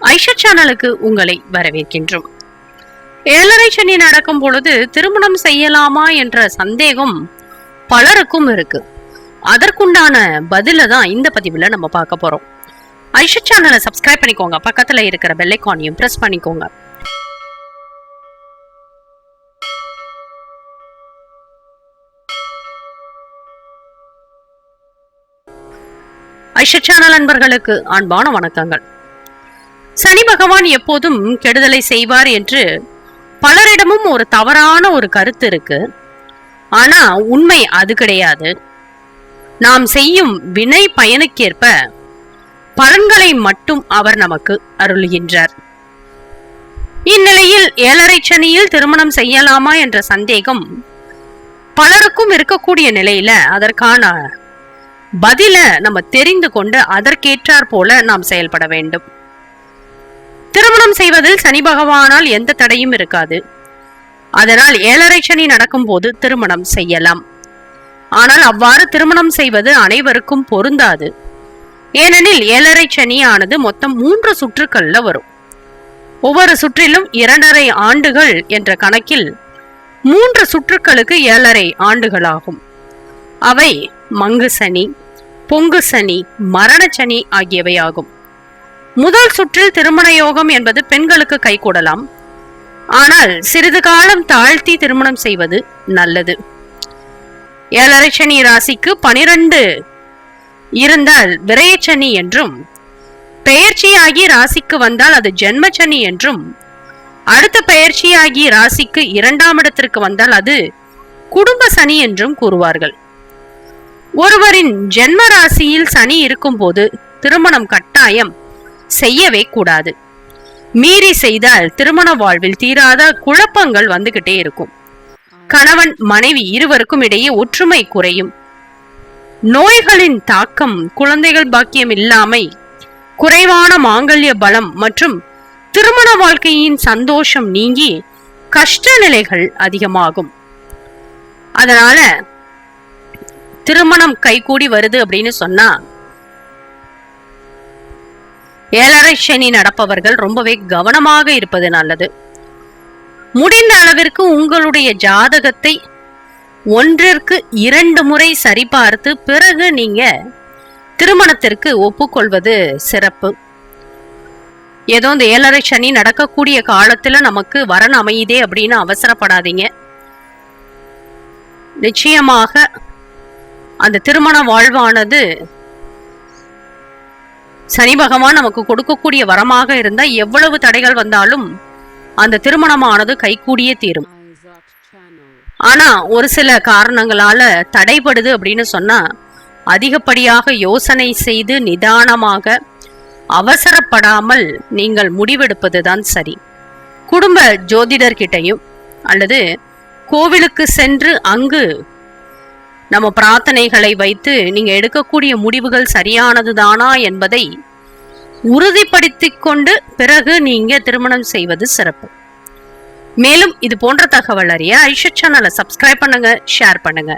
ஐஷா சேனலுக்கு உங்களை வரவேற்கின்றோம். ஏழரை சனி நடக்கும் பொழுது திருமணம் செய்யலாமா என்ற சந்தேகம் பலருக்கும் இருக்கு. அதற்குண்டான பதில தான் இந்த பதிவுல நம்ம பார்க்க போறோம். ஐஷா சேனலை சப்ஸ்கிரைப் பண்ணிக்கோங்க. பக்கத்துல இருக்கிற பெல்லைக்கானையும் பிரஸ் பண்ணிக்கோங்க. ஐஷா சேனல் அன்பர்களுக்கு அன்பான வணக்கங்கள். சனி பகவான் எப்போதும் கெடுதலை செய்வார் என்று பலரிடமும் ஒரு தவறான ஒரு கருத்து இருக்கு. ஆனா உண்மை அது கிடையாது. நாம் செய்யும் வினை பயனுக்கேற்ப பலன்களை மட்டும் அவர் நமக்கு அருள்கின்றார். இந்நிலையில் ஏழரை சனியில் திருமணம் செய்யலாமா என்ற சந்தேகம் பலருக்கும் இருக்கக்கூடிய நிலையில அதற்கான பதில நம்ம தெரிந்து கொண்டு அதற்கேற்றாற் போல நாம் செயல்பட வேண்டும். திருமணம் செய்வதில் சனி பகவானால் எந்த தடையும் இருக்காது. அதனால் ஏழரை சனி நடக்கும்போது திருமணம் செய்யலாம். ஆனால் அவ்வாறு திருமணம் செய்வது அனைவருக்கும் பொருந்தாது. ஏனெனில் ஏழரை சனியானது மொத்தம் மூன்று சுற்றுக்கள்ல வரும். ஒவ்வொரு சுற்றிலும் இரண்டரை ஆண்டுகள் என்ற கணக்கில் மூன்று சுற்றுக்களுக்கு ஏழரை ஆண்டுகளாகும். அவை மங்கு சனி பொங்கு சனி மரண சனி ஆகியவை ஆகும் முதல் சுற்றில் திருமண யோகம் என்பது பெண்களுக்கு கைகூடலாம். ஆனால் சிறிது காலம் தாழ்த்தி திருமணம் செய்வது நல்லது. ஏழரை சனி ராசிக்கு பனிரெண்டு இருந்தால் விரயச்சனி என்றும் பெயர்ச்சியாகி ராசிக்கு வந்தால் அது ஜென்மச்சனி என்றும் அடுத்த பெயர்ச்சியாகி ராசிக்கு இரண்டாம் இடத்திற்கு வந்தால் அது குடும்ப சனி என்றும் கூறுவார்கள். ஒருவரின் ஜென்ம ராசியில் சனி இருக்கும்போது திருமணம் கட்டாயம் செய்யவே கூடாது. மீறி செய்தால் திருமண வாழ்வில் தீராத குழப்பங்கள் வந்துகிட்டே இருக்கும். கணவன் மனைவி இருவருக்கும் இடையே ஒற்றுமை குறையும். நோய்களின் தாக்கம் குழந்தைகள் பாக்கியம் இல்லாமை குறைவான மாங்கல்ய பலம் மற்றும் திருமண வாழ்க்கையின் சந்தோஷம் நீங்கி கஷ்ட நிலைகள் அதிகமாகும். அதனால திருமணம் கைகூடி வருது அப்படின்னு சொன்னா ஏழரை சனி நடப்பவர்கள் ரொம்பவே கவனமாக இருப்பது நல்லது. முடிந்த அளவிற்கு உங்களுடைய ஜாதகத்தை ஒன்றிற்கு இரண்டு முறை சரிபார்த்து பிறகு நீங்க திருமணத்திற்கு ஒப்புக்கொள்வது சிறப்பு. ஏதோ இந்த ஏழரை சனி நடக்கக்கூடிய காலத்துல நமக்கு வரன் அமையுதே அப்படின்னு அவசரப்படாதீங்க. நிச்சயமாக அந்த திருமண வாழ்வானது சனி பகவான் நமக்கு கொடுக்கக்கூடிய வரமாக இருந்தா எவ்வளவு தடைகள் வந்தாலும் அந்த திருமணமானது கைகூடியே தீரும். ஆனா ஒரு சில காரணங்களால தடைபடுது அப்படின்னு சொன்னா அதிகப்படியாக யோசனை செய்து நிதானமாக அவசரப்படாமல் நீங்கள் முடிவெடுப்பதுதான் சரி. குடும்ப ஜோதிடர்கிட்டையும் அல்லது கோவிலுக்கு சென்று அங்கு நம்ம பிரார்த்தனைகளை வைத்து நீங்க எடுக்கக்கூடிய முடிவுகள் சரியானதுதானா என்பதை உறுதிப்படுத்தி கொண்டு பிறகு நீங்க திருமணம் செய்வது சிறப்பு. மேலும் இது போன்ற தகவல் அறிய ஐஷா சேனலை சப்ஸ்கிரைப் பண்ணுங்க ஷேர் பண்ணுங்க.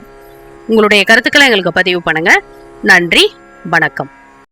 உங்களுடைய கருத்துக்களை எங்களுக்கு பதிவு பண்ணுங்க. நன்றி வணக்கம்.